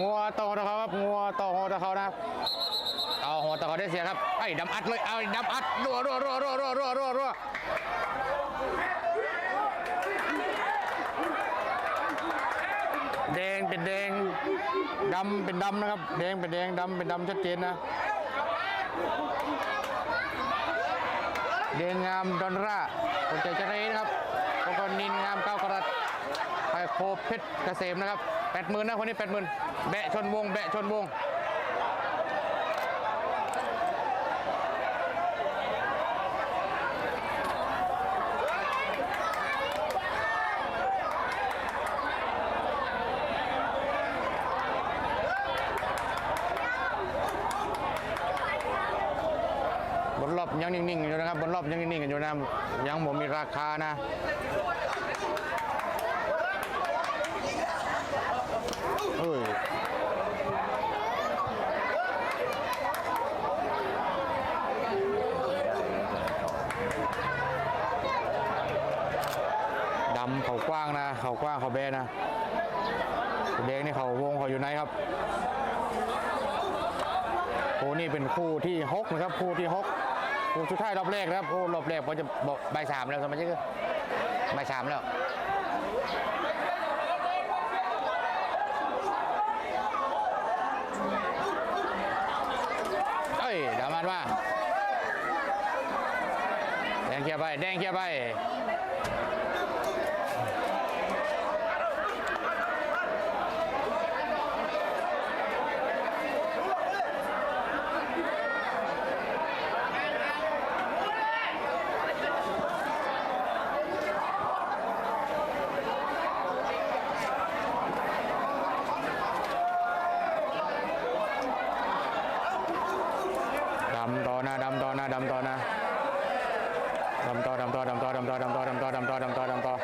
งัวต่อตะเขาครับงัวตอหัวตะเขานะครับต่อหัวตะเขาได้เสียครับไอ้ดำอัดเลยเอาดำอัดรัวรัวรัวรัวรัวรัวรัวรัวแดงเป็นแดงดำเป็นดำนะครับ แดงเป็นแดงดำเป็นดำชัดเจนนะเดงงามดอนร่าคนใจเจริญนะครับแล้วก็นินงามเก้ากร โคเพชรเกษมนะครับแปดหมื่นนะคนนี้แปดหมื่นแบะชนวง แบะชนวงบนรอบยังนิ่งๆอยู่นะครับบนรอบยังนิ่งๆกันอยู่นะยังผมมีราคานะ ดำเขากว้างนะเขากว้างเขาแบนนะแดงนี่เขาวงเขาอยู่ไหนครับคู่นี่เป็นคู่ที่หกนะครับคู่ที่หกคู่สุดท้ายรอบแรกนะครับคู่รอบแรกเขาจะบอกใบสามแล้วสมาชิกใบสามแล้วเอ้ยดามันว่าแดงเกียร์ไปแดงเกียร์ไป ดำต่อนะดำต่อนะดำต่อนะดำต่อดำต่อดำต่อดำต่อดำต่อดำต่อดำต่อดำต่อดำต่อ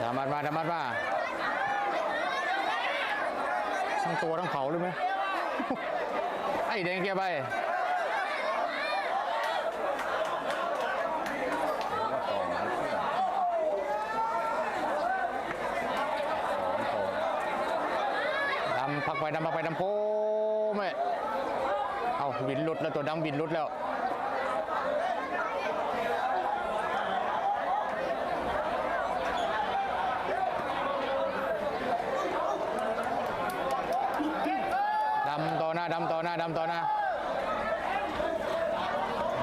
ดำมัดมาดำมัดมาทั้งตัวทั้งเขาเลยไหมไอ้แดงเกียไป ดำพักไปดำพักไปดำโพแม่เอาบินลุดแล้วตัวดำบินลุดแล้วดำต่อหน้าดำต่อหน้าดำต่อหน้า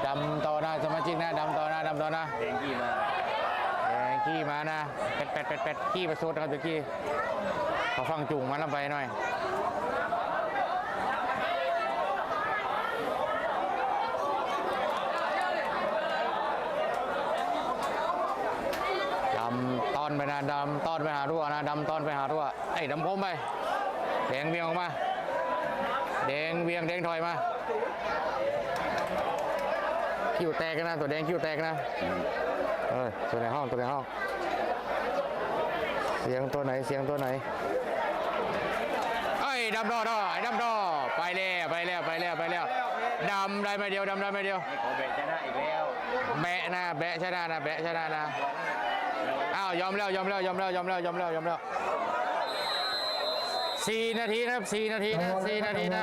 ดำต่อหน้าสมาชิกนะดำต่อหน้าดำต่อหน้าแดงกี่มา แดงขี้มานะเป็ดเป็ดเป็ดเป็ดขี้ประสูดครับตะกี้ขาฟังจุงมันลำไปหน่อยดำตอนไปนะดำตอนไปหารั่วนะดำตอนไปหารั่วไอ้ดำพมไปแดงเวียงออกมาแดงเวียงแดงถอยมาคิวแตกนะตัวแดงคิวแตกนะ เออตัวในห้องตัวในห้อง เสียงตัวไหนเสียงตัวไหนเอ้ยดำดอดอไอ้ดำดอไปแล้วไปแล้วไปแล้วไปแล้วดำได้ไม่เดียวดำได้ไม่เดียวให้ขอเบรกชนะอีกแล้วแบะนะแบะชนะนะแบะชนะนะอ้าวยอมแล้วยอมแล้วยอมแล้วยอมแล้วยอมแล้วยอมแล้วสี่นาทีนะครับสี่นาทีนะสี่นาทีนะ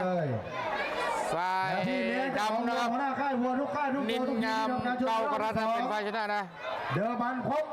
ฝ่ายที่เหลือจะของดำนะครับหัวหน้าค่ายวัวทุกค่ายทุกนิตัวนทุกทีงามมการชมเก้ากระทะเป็นฝ่ายชนะนะ เดิมพันครบ